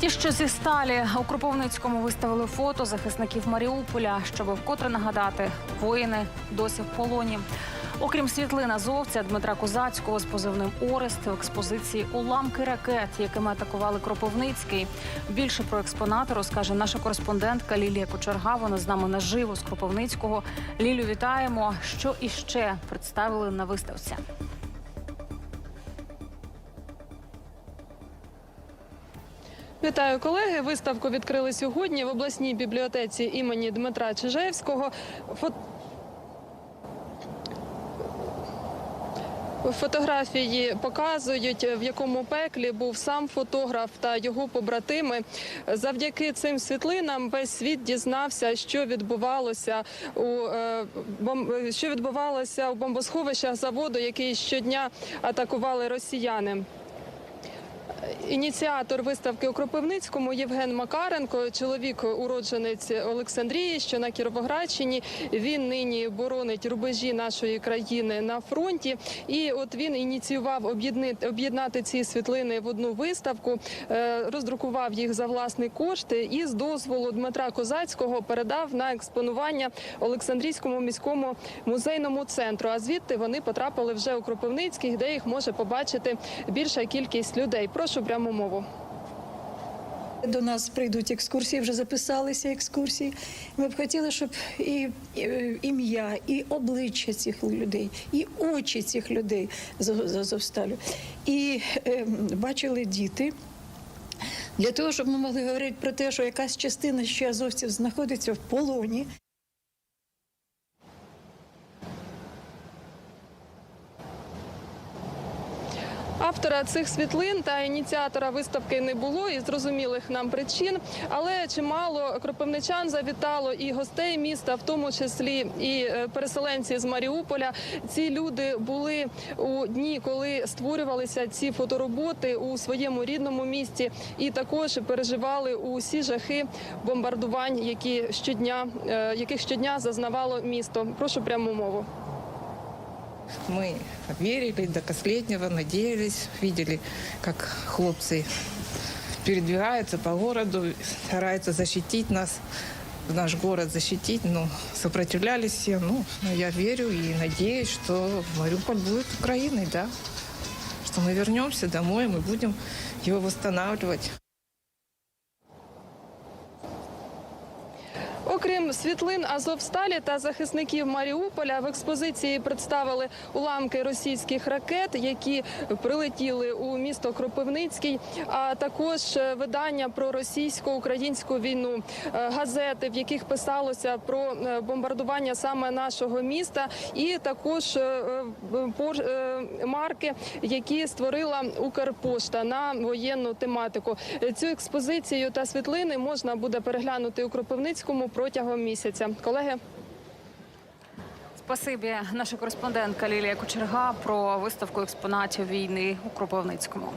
Ті, що зі сталі у Кропивницькому виставили фото захисників Маріуполя, щоб вкотре нагадати, воїни досі в полоні. Окрім світлин азовця Дмитра Козацького з позивним Орест в експозиції уламки ракет, якими атакували Кропивницький. Більше про експонати розкаже наша кореспондентка Лілія Кочерга. Вона з нами наживо з Кропивницького. Лілю, вітаємо. Що іще представили на виставці? Вітаю колеги. Виставку відкрили сьогодні в обласній бібліотеці імені Дмитра Чижевського. Фо- Фотографії показують, в якому пеклі був сам фотограф та його побратими. Завдяки цим світлинам весь світ дізнався, що відбувалося у е, що відбувалося у бомбосховищах заводу, який щодня атакували росіяни. Ініціатор виставки у Кропивницькому Євген Макаренко, чоловік уродженець Олександрії, що на Кіровоградщині. Він нині боронить рубежі нашої країни на фронті. І от він ініціював об'єднати ці світлини в одну виставку, е, роздрукував їх за власний кошт і з дозволу Дмитра Козацького передав на експонування Олександрійському міському музейному центру. А звідти вони потрапили вже у Кропивницький, де їх може побачити більша кількість людей. Прошу пряму мову. До нас прийдуть екскурсії, вже записалися екскурсії. Ми б хотіли, щоб і ім'я, і обличчя цих людей, і очі цих людей з Азовсталю. І е, бачили діти. Для того, щоб ми могли говорити про те, що якась частина ще азовців знаходиться в полоні. Автора цих світлин та ініціатора виставки не було із зрозумілих нам причин, але чимало кропивничан завітало і гостей міста, в тому числі і е, переселенці з Маріуполя. Ці люди були у дні, коли створювалися ці фотороботи у своєму рідному місті, і також переживали усі жахи бомбардувань, які щодня е, яких щодня зазнавало місто. Прошу пряму мову. Мы верили до последнего, надеялись, видели, как хлопцы передвигаются по городу, стараются защитить нас, наш город защитить, но сопротивлялись все. Ну, но я верю и надеюсь, что Мариуполь будет Украиной, да, что мы вернемся домой, мы будем его восстанавливать. Окрім світлин Азовсталі та захисників Маріуполя в експозиції представили уламки російських ракет, які прилетіли у місто Кропивницький, а також е, видання про російсько-українську війну, е, газети, в яких писалося про е, бомбардування саме нашого міста, і також марки, які створила Укрпошта на воєнну тематику. Цю експозицію та світлини можна буде переглянути у Кропивницькому протягом місяця. Колеги. Спасибі, наша кореспондентка Лілія Кочерга про виставку експонатів війни у Кропивницькому.